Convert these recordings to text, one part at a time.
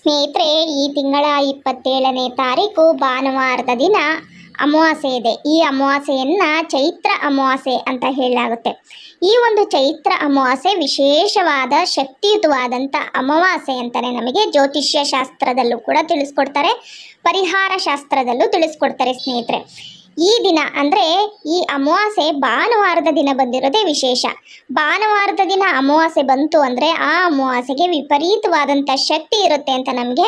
ಸ್ನೇಹಿತರೆ, ಈ ತಿಂಗಳ ಇಪ್ಪತ್ತೇಳನೇ ತಾರೀಕು ಭಾನುವಾರದ ದಿನ ಅಮಾವಾಸ್ಯೆ ಇದೆ. ಈ ಅಮಾವಾಸ್ಯೆಯನ್ನು ಚೈತ್ರ ಅಮಾವಾಸ್ಯೆ ಅಂತ ಹೇಳಲಾಗುತ್ತೆ. ಈ ಒಂದು ಚೈತ್ರ ಅಮಾವಾಸ್ಯೆ ವಿಶೇಷವಾದ ಶಕ್ತಿಯುತವಾದಂಥ ಅಮಾವಾಸ್ಯೆ ಅಂತಲೇ ನಮಗೆ ಜ್ಯೋತಿಷ್ಯ ಶಾಸ್ತ್ರದಲ್ಲೂ ಕೂಡ ತಿಳಿಸ್ಕೊಡ್ತಾರೆ ಪರಿಹಾರ ಶಾಸ್ತ್ರದಲ್ಲೂ ತಿಳಿಸ್ಕೊಡ್ತಾರೆ ಸ್ನೇಹಿತರೆ. ಈ ದಿನ ಅಂದರೆ ಈ ಅಮಾವಾಸ್ಯೆ ಭಾನುವಾರದ ದಿನ ಬಂದಿರೋದೇ ವಿಶೇಷ. ಭಾನುವಾರದ ದಿನ ಅಮಾವಾಸ್ಯೆ ಬಂತು ಅಂದರೆ ಆ ಅಮಾವಾಸ್ಯೆಗೆ ವಿಪರೀತವಾದಂಥ ಶಕ್ತಿ ಇರುತ್ತೆ ಅಂತ ನಮಗೆ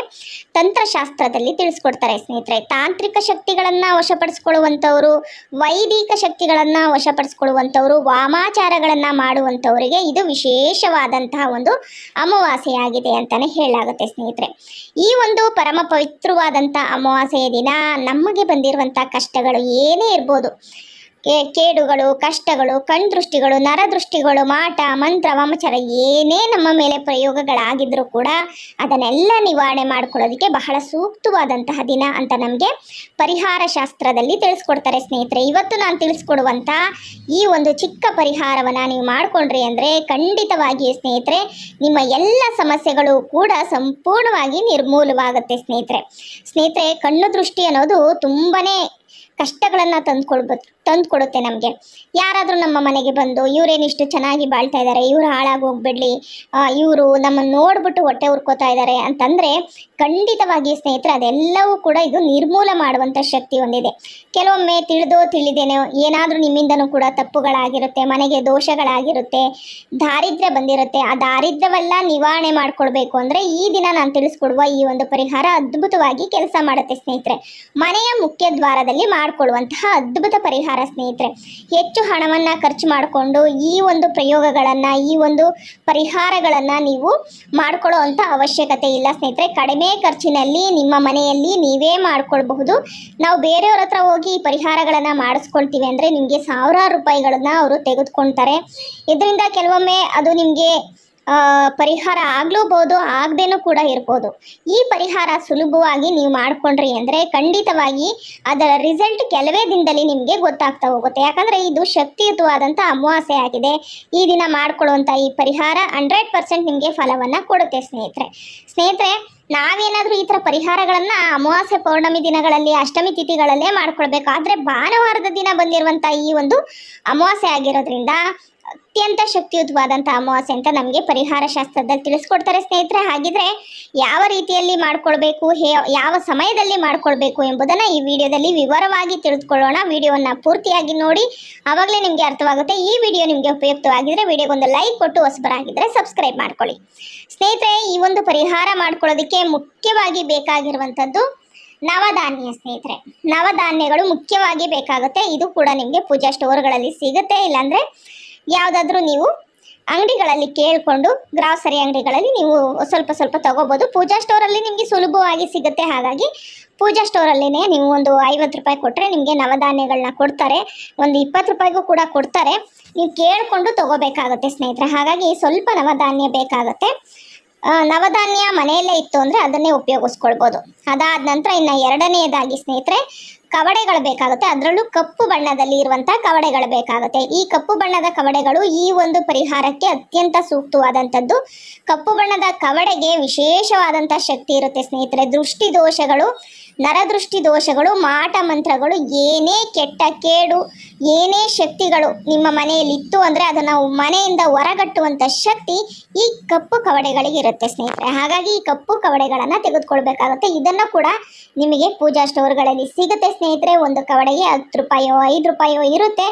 ತಂತ್ರಶಾಸ್ತ್ರದಲ್ಲಿ ತಿಳಿಸ್ಕೊಡ್ತಾರೆ ಸ್ನೇಹಿತರೆ. ತಾಂತ್ರಿಕ ಶಕ್ತಿಗಳನ್ನು ವಶಪಡಿಸ್ಕೊಳ್ಳುವಂಥವ್ರು, ವೈದಿಕ ಶಕ್ತಿಗಳನ್ನು ವಶಪಡಿಸ್ಕೊಳ್ಳುವಂಥವ್ರು, ವಾಮಾಚಾರಗಳನ್ನು ಮಾಡುವಂಥವರಿಗೆ ಇದು ವಿಶೇಷವಾದಂತಹ ಒಂದು ಅಮಾವಾಸ್ಯೆಯಾಗಿದೆ ಅಂತಲೇ ಹೇಳಲಾಗುತ್ತೆ ಸ್ನೇಹಿತರೆ. ಈ ಒಂದು ಪರಮ ಪವಿತ್ರವಾದಂಥ ಅಮಾವಾಸ್ಯೆಯ ದಿನ ನಮಗೆ ಬಂದಿರುವಂಥ ಕಷ್ಟಗಳು ಏನೇ ಇರ್ಬೋದು. ಕೇಡುಗಳು, ಕಷ್ಟಗಳು, ಕಣ್ದೃಷ್ಟಿಗಳು, ನರದೃಷ್ಟಿಗಳು, ಮಾಟ, ಮಂತ್ರ, ವಾಮಚಾರ ಏನೇ ನಮ್ಮ ಮೇಲೆ ಪ್ರಯೋಗಗಳಾಗಿದ್ರೂ ಕೂಡ ಅದನ್ನೆಲ್ಲ ನಿವಾರಣೆ ಮಾಡ್ಕೊಳ್ಳೋದಕ್ಕೆ ಬಹಳ ಸೂಕ್ತವಾದಂತಹ ದಿನ ಅಂತ ನಮಗೆ ಪರಿಹಾರ ಶಾಸ್ತ್ರದಲ್ಲಿ ತಿಳಿಸ್ಕೊಡ್ತಾರೆ ಸ್ನೇಹಿತರೆ. ಇವತ್ತು ನಾನು ತಿಳಿಸ್ಕೊಡುವಂಥ ಈ ಒಂದು ಚಿಕ್ಕ ಪರಿಹಾರವನ್ನು ನೀವು ಮಾಡಿಕೊಂಡ್ರಿ ಅಂದರೆ ಖಂಡಿತವಾಗಿಯೇ ಸ್ನೇಹಿತರೆ ನಿಮ್ಮ ಎಲ್ಲ ಸಮಸ್ಯೆಗಳು ಕೂಡ ಸಂಪೂರ್ಣವಾಗಿ ನಿರ್ಮೂಲವಾಗುತ್ತೆ ಸ್ನೇಹಿತರೆ. ಸ್ನೇಹಿತರೆ, ಕಣ್ಣು ದೃಷ್ಟಿ ಅನ್ನೋದು ತುಂಬನೇ ಕಷ್ಟಗಳನ್ನು ತಂದುಕೊಡ್ಬೇಕು ತಂದುಕೊಡುತ್ತೆ ನಮಗೆ. ಯಾರಾದರೂ ನಮ್ಮ ಮನೆಗೆ ಬಂದು ಇವರೇನಿಷ್ಟು ಚೆನ್ನಾಗಿ ಬಾಳ್ತಾ ಇದ್ದಾರೆ ಇವ್ರು ಹಾಳಾಗಿ ಹೋಗ್ಬಿಡ್ಲಿ ಇವರು ನಮ್ಮನ್ನು ನೋಡ್ಬಿಟ್ಟು ಹೊಟ್ಟೆ ಉರ್ಕೋತಾ ಇದ್ದಾರೆ ಅಂತಂದರೆ ಖಂಡಿತವಾಗಿ ಸ್ನೇಹಿತರೆ ಅದೆಲ್ಲವೂ ಕೂಡ ಇದು ನಿರ್ಮೂಲ ಮಾಡುವಂಥ ಶಕ್ತಿ ಹೊಂದಿದೆ. ಕೆಲವೊಮ್ಮೆ ತಿಳಿದೋ ತಿಳಿದೇನೋ ಏನಾದರೂ ನಿಮ್ಮಿಂದನೂ ಕೂಡ ತಪ್ಪುಗಳಾಗಿರುತ್ತೆ, ಮನೆಗೆ ದೋಷಗಳಾಗಿರುತ್ತೆ, ದಾರಿದ್ರ್ಯ ಬಂದಿರುತ್ತೆ, ಆ ದಾರಿದ್ರ್ಯವೆಲ್ಲ ನಿವಾರಣೆ ಮಾಡಿಕೊಡ್ಬೇಕು ಅಂದರೆ ಈ ದಿನ ನಾನು ತಿಳಿಸ್ಕೊಡುವ ಈ ಒಂದು ಪರಿಹಾರ ಅದ್ಭುತವಾಗಿ ಕೆಲಸ ಮಾಡುತ್ತೆ ಸ್ನೇಹಿತರೆ. ಮನೆಯ ಮುಖ್ಯ ದ್ವಾರದಲ್ಲಿ ಮಾಡಿಕೊಳ್ಳುವಂತಹ ಅದ್ಭುತ ಪರಿಹಾರ ಸ್ನೇಹಿತರೆ. ಹೆಚ್ಚು ಹಣವನ್ನು ಖರ್ಚು ಮಾಡಿಕೊಂಡು ಈ ಒಂದು ಪ್ರಯೋಗಗಳನ್ನು, ಈ ಒಂದು ಪರಿಹಾರಗಳನ್ನು ನೀವು ಮಾಡ್ಕೊಳ್ಳೋ ಅಂಥ ಅವಶ್ಯಕತೆ ಇಲ್ಲ ಸ್ನೇಹಿತರೆ. ಕಡಿಮೆ ಖರ್ಚಿನಲ್ಲಿ ನಿಮ್ಮ ಮನೆಯಲ್ಲಿ ನೀವೇ ಮಾಡ್ಕೊಳ್ಬಹುದು. ನಾವು ಬೇರೆಯವ್ರ ಹತ್ರ ಹೋಗಿ ಈ ಪರಿಹಾರಗಳನ್ನು ಮಾಡಿಸ್ಕೊಳ್ತೀವಿ ಅಂದರೆ ನಿಮಗೆ ಸಾವಿರಾರು ರೂಪಾಯಿಗಳನ್ನು ಅವರು ತೆಗೆದುಕೊಳ್ತಾರೆ. ಇದರಿಂದ ಕೆಲವೊಮ್ಮೆ ಅದು ನಿಮಗೆ ಪರಿಹಾರ ಆಗ್ಲೂಬಹುದು ಆಗದೇನೂ ಕೂಡ ಇರ್ಬೋದು. ಈ ಪರಿಹಾರ ಸುಲಭವಾಗಿ ನೀವು ಮಾಡಿಕೊಂಡ್ರಿ ಅಂದರೆ ಖಂಡಿತವಾಗಿ ಅದರ ರಿಸಲ್ಟ್ ಕೆಲವೇ ದಿನದಲ್ಲಿ ನಿಮಗೆ ಗೊತ್ತಾಗ್ತಾ ಹೋಗುತ್ತೆ. ಯಾಕಂದರೆ ಇದು ಶಕ್ತಿಯುತವಾದಂಥ ಅಮಾವಾಸ್ಯೆ ಆಗಿದೆ. ಈ ದಿನ ಮಾಡ್ಕೊಳ್ಳುವಂಥ ಈ ಪರಿಹಾರ ಹಂಡ್ರೆಡ್ ಪರ್ಸೆಂಟ್ ನಿಮಗೆ ಫಲವನ್ನು ಕೊಡುತ್ತೆ ಸ್ನೇಹಿತರೆ. ಸ್ನೇಹಿತರೆ, ನಾವೇನಾದರೂ ಈ ಥರ ಪರಿಹಾರಗಳನ್ನು ಅಮಾವಾಸ್ಯೆ ಪೌರ್ಣಮಿ ದಿನಗಳಲ್ಲಿ, ಅಷ್ಟಮಿ ತಿಥಿಗಳಲ್ಲೇ ಮಾಡ್ಕೊಳ್ಬೇಕು ಆದರೆ ಭಾನುವಾರದ ದಿನ ಬಂದಿರುವಂಥ ಈ ಒಂದು ಅಮಾವಾಸ್ಯೆ ಆಗಿರೋದ್ರಿಂದ ಅತ್ಯಂತ ಶಕ್ತಿಯುತವಾದಂಥ ಅಮಾವಾಸ್ಯೆ ಅಂತ ನಮಗೆ ಪರಿಹಾರ ಶಾಸ್ತ್ರದಲ್ಲಿ ತಿಳಿಸ್ಕೊಡ್ತಾರೆ ಸ್ನೇಹಿತರೆ. ಹಾಗಿದ್ರೆ ಯಾವ ರೀತಿಯಲ್ಲಿ ಮಾಡ್ಕೊಳ್ಬೇಕು, ಹೇ, ಯಾವ ಸಮಯದಲ್ಲಿ ಮಾಡ್ಕೊಳ್ಬೇಕು ಎಂಬುದನ್ನು ಈ ವಿಡಿಯೋದಲ್ಲಿ ವಿವರವಾಗಿ ತಿಳಿದುಕೊಳ್ಳೋಣ. ವಿಡಿಯೋವನ್ನು ಪೂರ್ತಿಯಾಗಿ ನೋಡಿ, ಆವಾಗಲೇ ನಿಮಗೆ ಅರ್ಥವಾಗುತ್ತೆ. ಈ ವಿಡಿಯೋ ನಿಮಗೆ ಉಪಯುಕ್ತವಾಗಿದ್ದರೆ ವಿಡಿಯೋಗೊಂದು ಲೈಕ್ ಕೊಟ್ಟು ಹೊಸಬರಾಗಿದ್ದರೆ ಸಬ್ಸ್ಕ್ರೈಬ್ ಮಾಡ್ಕೊಳ್ಳಿ. ಸ್ನೇಹಿತರೆ, ಈ ಒಂದು ಪರಿಹಾರ ಮಾಡ್ಕೊಳ್ಳೋದಕ್ಕೆ ಮುಖ್ಯವಾಗಿ ಬೇಕಾಗಿರುವಂಥದ್ದು ನವಧಾನ್ಯ ಸ್ನೇಹಿತರೆ. ನವಧಾನ್ಯಗಳು ಮುಖ್ಯವಾಗಿ ಬೇಕಾಗುತ್ತೆ. ಇದು ಕೂಡ ನಿಮಗೆ ಪೂಜಾ ಸ್ಟೋರ್ಗಳಲ್ಲಿ ಸಿಗುತ್ತೆ. ಇಲ್ಲಾಂದರೆ ಯಾವುದಾದ್ರೂ ನೀವು ಅಂಗಡಿಗಳಲ್ಲಿ ಕೇಳಿಕೊಂಡು ಗ್ರಾಸರಿ ಅಂಗಡಿಗಳಲ್ಲಿ ನೀವು ಸ್ವಲ್ಪ ಸ್ವಲ್ಪ ತಗೋಬೋದು. ಪೂಜಾ ಸ್ಟೋರಲ್ಲಿ ನಿಮಗೆ ಸುಲಭವಾಗಿ ಸಿಗುತ್ತೆ. ಹಾಗಾಗಿ ಪೂಜಾ ಸ್ಟೋರಲ್ಲಿನೇ ನೀವು ಒಂದು ಐವತ್ತು ರೂಪಾಯಿ ಕೊಟ್ಟರೆ ನಿಮಗೆ ನವಧಾನ್ಯಗಳನ್ನ ಕೊಡ್ತಾರೆ. ಒಂದು ಇಪ್ಪತ್ತು ರೂಪಾಯಿಗೂ ಕೂಡ ಕೊಡ್ತಾರೆ. ನೀವು ಕೇಳಿಕೊಂಡು ತಗೋಬೇಕಾಗುತ್ತೆ ಸ್ನೇಹಿತರೆ. ಹಾಗಾಗಿ ಸ್ವಲ್ಪ ನವಧಾನ್ಯ ಬೇಕಾಗುತ್ತೆ. ನವಧಾನ್ಯ ಮನೆಯಲ್ಲೇ ಇತ್ತು ಅಂದರೆ ಅದನ್ನೇ ಉಪಯೋಗಿಸ್ಕೊಳ್ಬೋದು. ಅದಾದ ನಂತರ ಇನ್ನು ಎರಡನೆಯದಾಗಿ ಸ್ನೇಹಿತರೆ ಕವಡೆಗಳು ಬೇಕಾಗುತ್ತೆ. ಅದರಲ್ಲೂ ಕಪ್ಪು ಬಣ್ಣದಲ್ಲಿ ಇರುವಂತಹ ಕವಡೆಗಳು ಬೇಕಾಗುತ್ತೆ. ಈ ಕಪ್ಪು ಬಣ್ಣದ ಕವಡೆಗಳು ಈ ಒಂದು ಪರಿಹಾರಕ್ಕೆ ಅತ್ಯಂತ ಸೂಕ್ತವಾದಂಥದ್ದು. ಕಪ್ಪು ಬಣ್ಣದ ಕವಡೆಗೆ ವಿಶೇಷವಾದಂತಹ ಶಕ್ತಿ ಇರುತ್ತೆ ಸ್ನೇಹಿತರೆ. ದೃಷ್ಟಿ ದೋಷಗಳು ನರದೃಷ್ಟಿ ದೋಷಗಳು, ಮಾಟ ಮಂತ್ರಗಳು, ಏನೇ ಕೆಟ್ಟ ಕೇಡು, ಏನೇ ಶಕ್ತಿಗಳು ನಿಮ್ಮ ಮನೆಯಲ್ಲಿ ಇತ್ತು ಅಂದರೆ ಅದನ್ನು ಮನೆಯಿಂದ ಹೊರಗಟ್ಟುವಂಥ ಶಕ್ತಿ ಈ ಕಪ್ಪು ಕವಡೆಗಳಿಗೆ ಇರುತ್ತೆ ಸ್ನೇಹಿತರೆ. ಹಾಗಾಗಿ ಈ ಕಪ್ಪು ಕವಡೆಗಳನ್ನು ತೆಗೆದುಕೊಳ್ಬೇಕಾಗುತ್ತೆ. ಇದನ್ನು ಕೂಡ ನಿಮಗೆ ಪೂಜಾ ಸ್ಟೋರ್ಗಳಲ್ಲಿ ಸಿಗುತ್ತೆ ಸ್ನೇಹಿತರೆ. ಒಂದು ಕವಡೆಗೆ ಹತ್ತು ರೂಪಾಯೋ, ಐದು ರೂಪಾಯೋ ಇರುತ್ತೆ.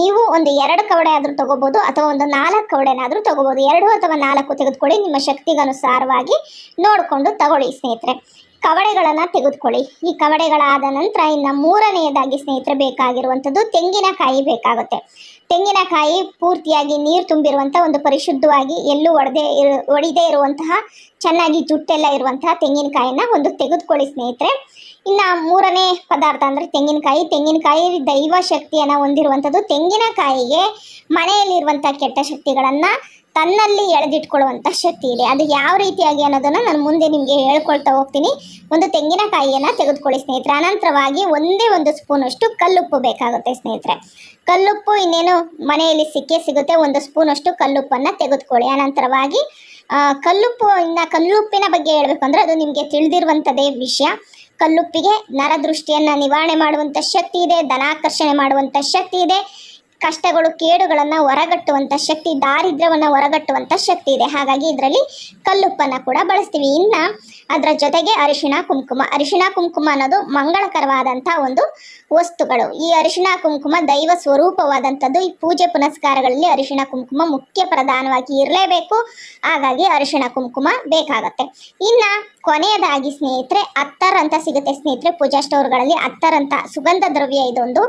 ನೀವು ಒಂದು ಎರಡು ಕವಡೆ ಆದರೂ ತಗೋಬೋದು ಅಥವಾ ಒಂದು ನಾಲ್ಕು ಕವಡೆನಾದರೂ ತಗೋಬೋದು. ಎರಡು ಅಥವಾ ನಾಲ್ಕು ತೆಗೆದುಕೊಳ್ಳಿ. ನಿಮ್ಮ ಶಕ್ತಿಗನುಸಾರವಾಗಿ ನೋಡಿಕೊಂಡು ತಗೊಳ್ಳಿ ಸ್ನೇಹಿತರೆ. ಕವಡೆಗಳನ್ನು ತೆಗೆದುಕೊಳ್ಳಿ. ಈ ಕವಡೆಗಳಾದ ನಂತರ ಇನ್ನು ಮೂರನೆಯದಾಗಿ ಸ್ನೇಹಿತರೆ ಬೇಕಾಗಿರುವಂಥದ್ದು ತೆಂಗಿನಕಾಯಿ ಬೇಕಾಗುತ್ತೆ. ತೆಂಗಿನಕಾಯಿ ಪೂರ್ತಿಯಾಗಿ ನೀರು ತುಂಬಿರುವಂಥ ಒಂದು ಪರಿಶುದ್ಧವಾಗಿ ಎಲ್ಲೂ ಒಡೆದೇ ಇರು, ಒಡಿದೇ ಇರುವಂತಹ ಚೆನ್ನಾಗಿ ಜುಟ್ಟೆಲ್ಲ ಇರುವಂತಹ ತೆಂಗಿನಕಾಯಿನ ಒಂದು ತೆಗೆದುಕೊಳ್ಳಿ ಸ್ನೇಹಿತರೆ. ಇನ್ನು ಮೂರನೇ ಪದಾರ್ಥ ಅಂದರೆ ತೆಂಗಿನಕಾಯಿ. ತೆಂಗಿನಕಾಯಿ ದೈವ ಶಕ್ತಿಯನ್ನು ಹೊಂದಿರುವಂಥದ್ದು ತೆಂಗಿನಕಾಯಿಗೆ ಮನೆಯಲ್ಲಿರುವಂಥ ಕೆಟ್ಟ ಶಕ್ತಿಗಳನ್ನು ತನ್ನಲ್ಲಿ ಎಳೆದಿಟ್ಕೊಳ್ಳುವಂಥ ಶಕ್ತಿ ಇದೆ ಅದು ಯಾವ ರೀತಿಯಾಗಿ ಅನ್ನೋದನ್ನು ನಾನು ಮುಂದೆ ನಿಮಗೆ ಹೇಳ್ಕೊಳ್ತಾ ಹೋಗ್ತೀನಿ. ಒಂದು ತೆಂಗಿನಕಾಯಿಯನ್ನು ತೆಗೆದುಕೊಳ್ಳಿ ಸ್ನೇಹಿತರೆ. ಅನಂತರವಾಗಿ ಒಂದೇ ಒಂದು ಸ್ಪೂನಷ್ಟು ಕಲ್ಲುಪ್ಪು ಬೇಕಾಗುತ್ತೆ ಸ್ನೇಹಿತರೆ. ಕಲ್ಲುಪ್ಪು ಇನ್ನೇನು ಮನೆಯಲ್ಲಿ ಸಿಕ್ಕೇ ಸಿಗುತ್ತೆ. ಒಂದು ಸ್ಪೂನಷ್ಟು ಕಲ್ಲುಪ್ಪನ್ನು ತೆಗೆದುಕೊಳ್ಳಿ. ಅನಂತರವಾಗಿ ಕಲ್ಲುಪ್ಪು ಇನ್ನ ಕಲ್ಲುಪ್ಪಿನ ಬಗ್ಗೆ ಹೇಳಬೇಕು ಅದು ನಿಮಗೆ ತಿಳಿದಿರುವಂಥದ್ದೇ ವಿಷಯ. ಕಲ್ಲುಪ್ಪಿಗೆ ನರದೃಷ್ಟಿಯನ್ನು ನಿವಾರಣೆ ಮಾಡುವಂಥ ಶಕ್ತಿ ಇದೆ, ಧನಾಕರ್ಷಣೆ ಮಾಡುವಂಥ ಶಕ್ತಿ ಇದೆ. ಕಷ್ಟಗಳು, ಕೇಡುಗಳನ್ನು ಹೊರಗಟ್ಟುವಂಥ ಶಕ್ತಿ, ದಾರಿದ್ರ್ಯವನ್ನು ಹೊರಗಟ್ಟುವಂಥ ಶಕ್ತಿ ಇದೆ. ಹಾಗಾಗಿ ಇದರಲ್ಲಿ ಕಲ್ಲುಪ್ಪನ್ನು ಕೂಡ ಬಳಸ್ತೀವಿ. ಇನ್ನು ಅದರ ಜೊತೆಗೆ ಅರಿಶಿಣ, ಕುಂಕುಮ. ಅರಿಶಿಣ, ಕುಂಕುಮ ಅನ್ನೋದು ಮಂಗಳಕರವಾದಂಥ ಒಂದು ವಸ್ತುಗಳು. ಈ ಅರಿಶಿಣ, ಕುಂಕುಮ ದೈವ ಸ್ವರೂಪವಾದಂಥದ್ದು. ಈ ಪೂಜೆ ಪುನಸ್ಕಾರಗಳಲ್ಲಿ ಅರಿಶಿಣ, ಕುಂಕುಮ ಮುಖ್ಯ ಪ್ರಧಾನವಾಗಿ ಇರಲೇಬೇಕು. ಹಾಗಾಗಿ ಅರಿಶಿಣ, ಕುಂಕುಮ ಬೇಕಾಗತ್ತೆ. ಇನ್ನ ಕೊನೆಯದಾಗಿ ಸ್ನೇಹಿತರೆ, ಅತ್ತರ್ ಅಂತ ಸಿಗುತ್ತೆ ಸ್ನೇಹಿತರೆ. ಪೂಜಾ ಸ್ಟೋರ್ಗಳಲ್ಲಿ ಅತ್ತರ್ ಅಂತ ಸುಗಂಧ ದ್ರವ್ಯ ಇದೊಂದು.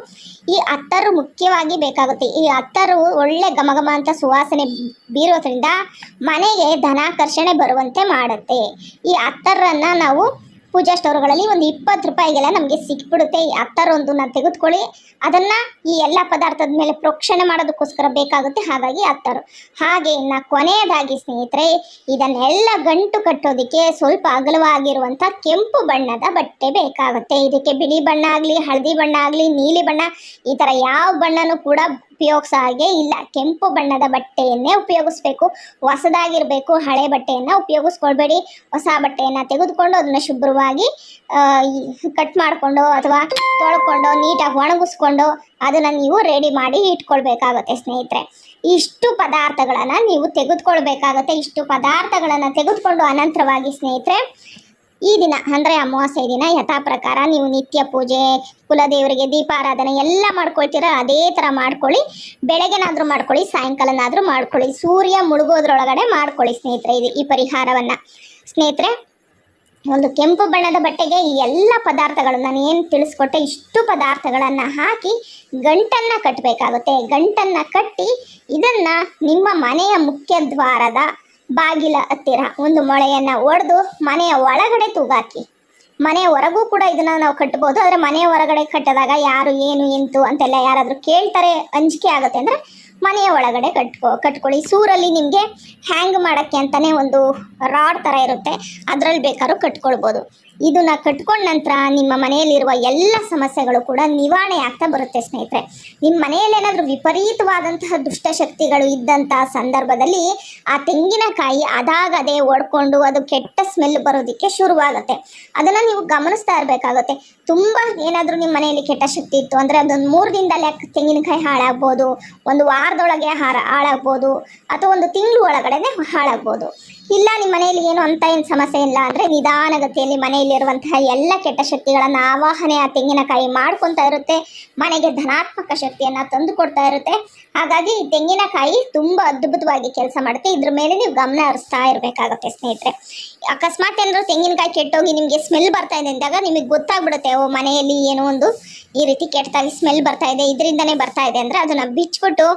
ಈ ಅತ್ತರ್ ಮುಖ್ಯವಾಗಿ ಬೇಕಾಗುತ್ತೆ ಈ ಅತ್ತರು ಒಳ್ಳೆ ಘಮಘಮ ಅಂತ ಸುವಾಸನೆ ಬೀರೋದ್ರಿಂದ ಮನೆಗೆ ಧನಾಕರ್ಷಣೆ ಬರುವಂತೆ ಮಾಡುತ್ತೆ. ಈ ಅತ್ತರನ್ನ ನಾವು ಪೂಜಾ ಸ್ಟೋರ್ಗಳಲ್ಲಿ ಒಂದು ಇಪ್ಪತ್ತು ರೂಪಾಯಿಗೆಲ್ಲ ನಮಗೆ ಸಿಕ್ಬಿಡುತ್ತೆ. ಈ ನಾನು ತೆಗೆದುಕೊಳ್ಳಿ. ಅದನ್ನು ಈ ಎಲ್ಲ ಪದಾರ್ಥದ ಮೇಲೆ ಪ್ರೋಕ್ಷಣೆ ಮಾಡೋದಕ್ಕೋಸ್ಕರ ಬೇಕಾಗುತ್ತೆ. ಹಾಗಾಗಿ ಅತ್ತರು ಹಾಗೆ ಇನ್ನು ಕೊನೆಯದಾಗಿ ಸ್ನೇಹಿತರೆ, ಇದನ್ನೆಲ್ಲ ಗಂಟು ಕಟ್ಟೋದಕ್ಕೆ ಸ್ವಲ್ಪ ಅಗಲವಾಗಿರುವಂಥ ಕೆಂಪು ಬಣ್ಣದ ಬಟ್ಟೆ ಬೇಕಾಗುತ್ತೆ. ಇದಕ್ಕೆ ಬಿಳಿ ಬಣ್ಣ ಆಗಲಿ, ಹಳದಿ ಬಣ್ಣ ಆಗಲಿ, ನೀಲಿ ಬಣ್ಣ, ಈ ಥರ ಯಾವ ಬಣ್ಣನೂ ಕೂಡ ಉಪಯೋಗಿಸೋ ಹಾಗೆ ಇಲ್ಲ. ಕೆಂಪು ಬಣ್ಣದ ಬಟ್ಟೆಯನ್ನೇ ಉಪಯೋಗಿಸ್ಬೇಕು. ಹೊಸದಾಗಿರಬೇಕು, ಹಳೆ ಬಟ್ಟೆಯನ್ನು ಉಪಯೋಗಿಸ್ಕೊಳ್ಬೇಡಿ. ಹೊಸ ಬಟ್ಟೆಯನ್ನು ತೆಗೆದುಕೊಂಡು ಅದನ್ನು ಶುಭ್ರವಾಗಿ ಕಟ್ ಮಾಡಿಕೊಂಡು ಅಥವಾ ತೊಳ್ಕೊಂಡು ನೀಟಾಗಿ ಒಣಗಿಸ್ಕೊಂಡು ಅದನ್ನು ನೀವು ರೆಡಿ ಮಾಡಿ ಇಟ್ಕೊಳ್ಬೇಕಾಗುತ್ತೆ ಸ್ನೇಹಿತರೆ. ಇಷ್ಟು ಪದಾರ್ಥಗಳನ್ನು ನೀವು ತೆಗೆದುಕೊಳ್ಬೇಕಾಗತ್ತೆ. ಇಷ್ಟು ಪದಾರ್ಥಗಳನ್ನು ತೆಗೆದುಕೊಂಡು ಅನಂತರವಾಗಿ ಸ್ನೇಹಿತರೆ ಈ ದಿನ, ಅಂದರೆ ಅಮಾವಾಸ್ಯೆ ದಿನ, ಯಥಾ ಪ್ರಕಾರ ನೀವು ನಿತ್ಯ ಪೂಜೆ, ಕುಲದೇವರಿಗೆ ದೀಪಾರಾಧನೆ ಎಲ್ಲ ಮಾಡ್ಕೊಳ್ತೀರ, ಅದೇ ಥರ ಮಾಡ್ಕೊಳ್ಳಿ. ಬೆಳಗ್ಗೆನಾದರೂ ಮಾಡ್ಕೊಳ್ಳಿ, ಸಾಯಂಕಾಲನಾದರೂ ಮಾಡ್ಕೊಳ್ಳಿ, ಸೂರ್ಯ ಮುಳುಗೋದ್ರೊಳಗಡೆ ಮಾಡ್ಕೊಳ್ಳಿ ಸ್ನೇಹಿತರೆ, ಇದು ಈ ಪರಿಹಾರವನ್ನು. ಸ್ನೇಹಿತರೆ, ಒಂದು ಕೆಂಪು ಬಣ್ಣದ ಬಟ್ಟೆಗೆ ಈ ಎಲ್ಲ ಪದಾರ್ಥಗಳು ನಾನು ಏನು ತಿಳಿಸ್ಕೊಟ್ಟೆ, ಇಷ್ಟು ಪದಾರ್ಥಗಳನ್ನು ಹಾಕಿ ಗಂಟನ್ನು ಕಟ್ಟಬೇಕಾಗುತ್ತೆ ಗಂಟನ್ನು ಕಟ್ಟಿ ಇದನ್ನು ನಿಮ್ಮ ಮನೆಯ ಮುಖ್ಯ ದ್ವಾರದ ಬಾಗಿಲ ಹತ್ತಿರ ಒಂದು ಮೊಳೆಯನ್ನು ಒಡೆದು ಮನೆಯ ಒಳಗಡೆ ತೂಗಾಕಿ. ಮನೆಯ ಹೊರಗೂ ಕೂಡ ಇದನ್ನ ನಾವು ಕಟ್ಬೋದು ಆದರೆ ಮನೆಯ ಹೊರಗಡೆ ಕಟ್ಟಿದಾಗ ಯಾರು ಏನು, ಎಂತು ಅಂತೆಲ್ಲ ಯಾರಾದರೂ ಕೇಳ್ತಾರೆ, ಅಂಜಿಕೆ ಆಗುತ್ತೆ. ಅಂದರೆ ಮನೆಯ ಒಳಗಡೆ ಕಟ್ಕೊ, ಕಟ್ಕೊಳ್ಳಿ. ಸೂರಲ್ಲಿ ನಿಮಗೆ ಹ್ಯಾಂಗ್ ಮಾಡೋಕ್ಕೆ ಅಂತಲೇ ಒಂದು ರಾಡ್ ಥರ ಇರುತ್ತೆ. ಅದರಲ್ಲಿ ಬೇಕಾದ್ರೂ ಕಟ್ಕೊಳ್ಬೋದು. ಇದನ್ನು ಕಟ್ಕೊಂಡ ನಂತರ ನಿಮ್ಮ ಮನೆಯಲ್ಲಿರುವ ಎಲ್ಲ ಸಮಸ್ಯೆಗಳು ಕೂಡ ನಿವಾರಣೆ ಆಗ್ತಾ ಬರುತ್ತೆ ಸ್ನೇಹಿತರೆ. ನಿಮ್ಮ ಮನೆಯಲ್ಲಿ ಏನಾದರೂ ವಿಪರೀತವಾದಂತಹ ದುಷ್ಟಶಕ್ತಿಗಳು ಇದ್ದಂಥ ಸಂದರ್ಭದಲ್ಲಿ ಆ ತೆಂಗಿನಕಾಯಿ ಅದಾಗದೇ ಒಡ್ಕೊಂಡು ಅದು ಕೆಟ್ಟ ಸ್ಮೆಲ್ ಬರೋದಕ್ಕೆ ಶುರುವಾಗುತ್ತೆ. ಅದನ್ನು ನೀವು ಗಮನಿಸ್ತಾ ಇರಬೇಕಾಗುತ್ತೆ. ತುಂಬ ಏನಾದರೂ ನಿಮ್ಮ ಮನೆಯಲ್ಲಿ ಕೆಟ್ಟ ಶಕ್ತಿ ಇತ್ತು ಅಂದರೆ ಅದೊಂದು ಮೂರು ದಿನದಲ್ಲಿ ತೆಂಗಿನಕಾಯಿ ಹಾಳಾಗ್ಬೋದು, ಒಂದು ವಾರದೊಳಗೆ ಹಾರ ಹಾಳಾಗ್ಬೋದು, ಅಥವಾ ಒಂದು ತಿಂಗಳು ಒಳಗಡೆನೆ ಹಾಳಾಗ್ಬೋದು. ಇಲ್ಲ ನಿಮ್ಮ ಮನೆಯಲ್ಲಿ ಏನು ಅಂತ ಏನು ಸಮಸ್ಯೆ ಇಲ್ಲ ಅಂದರೆ ನಿಧಾನಗತಿಯಲ್ಲಿ ಮನೆಯಲ್ಲಿರುವಂತಹ ಎಲ್ಲ ಕೆಟ್ಟ ಶಕ್ತಿಗಳನ್ನು ಆವಾಹನೆ ಆ ತೆಂಗಿನಕಾಯಿ ಮಾಡ್ಕೊತಾ ಇರುತ್ತೆ. ಮನೆಗೆ ಧನಾತ್ಮಕ ಶಕ್ತಿಯನ್ನು ತಂದು ಕೊಡ್ತಾ ಇರುತ್ತೆ. ಹಾಗಾಗಿ ಈ ತೆಂಗಿನಕಾಯಿ ತುಂಬ ಅದ್ಭುತವಾಗಿ ಕೆಲಸ ಮಾಡುತ್ತೆ. ಇದ್ರ ಮೇಲೆ ನೀವು ಗಮನ ಹರಿಸ್ತಾ ಇರಬೇಕಾಗುತ್ತೆ ಸ್ನೇಹಿತರೆ. ಅಕಸ್ಮಾತ್ ಏನಾದರೂ ತೆಂಗಿನಕಾಯಿ ಕೆಟ್ಟೋಗಿ ನಿಮಗೆ ಸ್ಮೆಲ್ ಬರ್ತಾ ಇದೆ ಅಂದಾಗ ನಿಮಗೆ ಗೊತ್ತಾಗ್ಬಿಡುತ್ತೆ, ಓ ಮನೆಯಲ್ಲಿ ಏನೋ ಒಂದು ಈ ರೀತಿ ಕೆಟ್ಟದಾಗಿ ಸ್ಮೆಲ್ ಬರ್ತಾ ಇದೆ, ಇದರಿಂದನೇ ಬರ್ತಾ ಇದೆ ಅಂದರೆ ಅದನ್ನು ಬಿಚ್ಚಿಬಿಟ್ಟು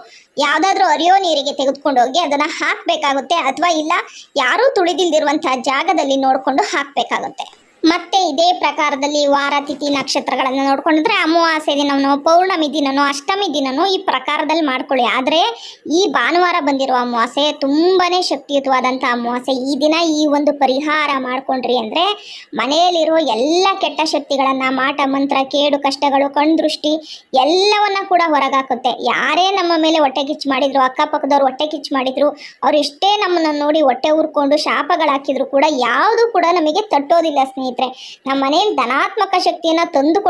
ಯಾವುದಾದ್ರೂ ಅರಿಯೋ ನೀರಿಗೆ ತೆಗೆದುಕೊಂಡು ಹೋಗಿ ಅದನ್ನು ಹಾಕಬೇಕಾಗುತ್ತೆ ಅಥವಾ ಇಲ್ಲ ಯಾರೂ ತುಳಿದಿಲ್ದಿರುವಂತಹ ಜಾಗದಲ್ಲಿ ನೋಡಿಕೊಂಡು ಹಾಕಬೇಕಾಗುತ್ತೆ. ಮತ್ತೆ ಇದೇ ಪ್ರಕಾರದಲ್ಲಿ ವಾರ, ತಿಥಿ, ನಕ್ಷತ್ರಗಳನ್ನು ನೋಡ್ಕೊಂಡಿದ್ರೆ ಅಮಾವಾಸ್ಯೆ ದಿನವನ್ನು ಪೌರ್ಣಮಿ ದಿನನೋ, ಅಷ್ಟಮಿ ದಿನನೋ ಈ ಪ್ರಕಾರದಲ್ಲಿ ಮಾಡ್ಕೊಳ್ಳಿ. ಆದರೆ ಈ ಭಾನುವಾರ ಬಂದಿರುವ ಅಮಾವಾಸ್ಯೆ ತುಂಬಾ ಶಕ್ತಿಯುತವಾದಂಥ ಅಮಾವಾಸ್ಯೆ. ಈ ದಿನ ಈ ಒಂದು ಪರಿಹಾರ ಮಾಡಿಕೊಂಡ್ರಿ ಅಂದರೆ ಮನೆಯಲ್ಲಿರೋ ಎಲ್ಲ ಕೆಟ್ಟ ಶಕ್ತಿಗಳನ್ನು, ಮಾಟ, ಮಂತ್ರ, ಕೇಡು, ಕಷ್ಟಗಳು, ಕಣ್ದೃಷ್ಟಿ ಎಲ್ಲವನ್ನ ಕೂಡ ಹೊರಗಾಕುತ್ತೆ. ಯಾರೇ ನಮ್ಮ ಮೇಲೆ ಹೊಟ್ಟೆ ಕಿಚ್ಚು ಮಾಡಿದ್ರು, ಅಕ್ಕಪಕ್ಕದವ್ರು ಹೊಟ್ಟೆ ಕಿಚ್ಚು ಮಾಡಿದ್ರು, ಅವ್ರು ಇಷ್ಟೇ ನಮ್ಮನ್ನು ನೋಡಿ ಹೊಟ್ಟೆ ಉರ್ಕೊಂಡು ಶಾಪಗಳಾಕಿದ್ರು ಕೂಡ ಯಾವುದು ಕೂಡ ನಮಗೆ ತಟ್ಟೋದಿಲ್ಲ ಸ್ನೇಹಿತರೆ. ನಮ್ಮ ಮನೆಯಲ್ಲಿ ಧನಾತ್ಮಕ ಶಕ್ತಿಯನ್ನು ತಂದು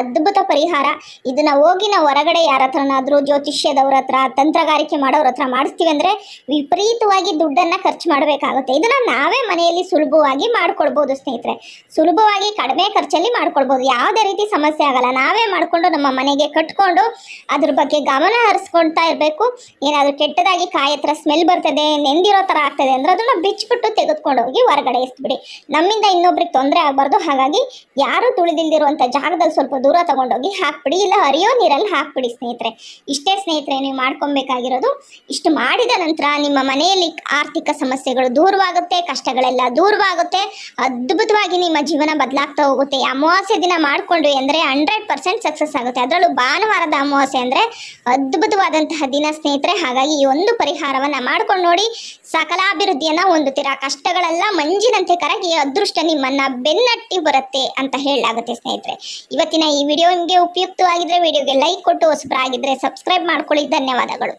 ಅದ್ಭುತ ಪರಿಹಾರ. ಇದನ್ನ ಹೋಗಿ ನಾವು ಹೊರಗಡೆ ಯಾರ ಹತ್ರನಾದರೂ ಜ್ಯೋತಿಷ್ಯದವ್ರ ಹತ್ರ, ತಂತ್ರಗಾರಿಕೆ ಮಾಡೋರ ಹತ್ರ ಮಾಡಿಸ್ತೀವಿ ಅಂದರೆ ವಿಪರೀತವಾಗಿ ದುಡ್ಡನ್ನು ಖರ್ಚು ಮಾಡಬೇಕಾಗುತ್ತೆ. ಇದನ್ನು ನಾವೇ ಮನೆಯಲ್ಲಿ ಸುಲಭವಾಗಿ ಮಾಡ್ಕೊಳ್ಬೋದು ಸ್ನೇಹಿತರೆ. ಸುಲಭವಾಗಿ ಕಡಿಮೆ ಖರ್ಚಲ್ಲಿ ಮಾಡ್ಕೊಳ್ಬೋದು. ಯಾವುದೇ ರೀತಿ ಸಮಸ್ಯೆ ಆಗಲ್ಲ. ನಾವೇ ಮಾಡಿಕೊಂಡು ನಮ್ಮ ಮನೆಗೆ ಕಟ್ಕೊಂಡು ಅದ್ರ ಬಗ್ಗೆ ಗಮನ ಹರಿಸ್ಕೊಳ್ತಾ ಇರಬೇಕು. ಏನಾದರೂ ಕೆಟ್ಟದಾಗಿ ಕಾಯಿ ಸ್ಮೆಲ್ ಬರ್ತದೆ, ನೆಂದಿರೋ ಥರ ಆಗ್ತದೆ ಅಂದರೆ ಅದನ್ನು ಬಿಚ್ಚಿಬಿಟ್ಟು ತೆಗೆದುಕೊಂಡು ಹೋಗಿ ಹೊರಗಡೆ ಎಸ್ಬಿಡಿ ನಮ್ಮಿಂದ ಇನ್ನೊಬ್ರಿಗೆ ತೊಂದರೆ ಆಗಬಾರ್ದು. ಹಾಗಾಗಿ ಯಾರು ತುಳಿದಿಲ್ದಿರುವಂಥ ಜಾಗದಲ್ಲಿ ಸ್ವಲ್ಪ ದೂರ ತಗೊಂಡೋಗಿ ಹಾಕ್ಬಿಡಿ, ಇಲ್ಲ ಹರಿಯೋ ನೀರಲ್ಲಿ ಹಾಕ್ಬಿಡಿ ಸ್ನೇಹಿತರೆ. ಇಷ್ಟೇ ಸ್ನೇಹಿತರೆ, ನೀವು ಮಾಡ್ಕೊಬೇಕಾಗಿರೋದು ಇಷ್ಟು ಮಾಡಿದ ನಂತರ ನಿಮ್ಮ ಮನೆಯಲ್ಲಿ ಆರ್ಥಿಕ ಸಮಸ್ಯೆಗಳು ದೂರವಾಗುತ್ತೆ, ಕಷ್ಟಗಳೆಲ್ಲ ದೂರವಾಗುತ್ತೆ, ಅದ್ಭುತವಾಗಿ ನಿಮ್ಮ ಜೀವನ ಬದಲಾಗ್ತಾ ಹೋಗುತ್ತೆ. ಅಮಾವಾಸ್ಯ ಅಮಾವಾಸ್ಯೆ ದಿನ ಮಾಡಿಕೊಂಡು ಅಂದರೆ ಹಂಡ್ರೆಡ್ ಪರ್ಸೆಂಟ್ ಸಕ್ಸಸ್ ಆಗುತ್ತೆ. ಅದರಲ್ಲೂ ಭಾನುವಾರದ ಅಮಾವಾಸ್ಯೆ ಅಂದರೆ ಅದ್ಭುತವಾದಂತಹ ದಿನ ಸ್ನೇಹಿತರೆ. ಹಾಗಾಗಿ ಈ ಒಂದು ಪರಿಹಾರವನ್ನು ಮಾಡ್ಕೊಂಡು ನೋಡಿ ಸಕಲಾಭಿವೃದ್ಧಿಯನ್ನು ಹೊಂದುತ್ತೀರಾ. ಕಷ್ಟಗಳೆಲ್ಲ ಮಂಜಿನಂತೆ ಕರಗಿ, ಅದೃಷ್ಟ ನಿಮ್ಮನ್ನ ಬೆನ್ನಟ್ಟಿ ಬರುತ್ತೆ ಅಂತ ಹೇಳಲಾಗುತ್ತೆ ಸ್ನೇಹಿತರೆ. ಇವತ್ತಿನ ಈ ವಿಡಿಯೋ ನಿಮಗೆ ಉಪಯುಕ್ತವಾಗಿದ್ರೆ ವಿಡಿಯೋಗೆ ಲೈಕ್ ಕೊಟ್ಟು ಹೊಸಬರಾಗಿದ್ದರೆ ಸಬ್ಸ್ಕ್ರೈಬ್ ಮಾಡ್ಕೊಳ್ಳಿ. ಧನ್ಯವಾದಗಳು.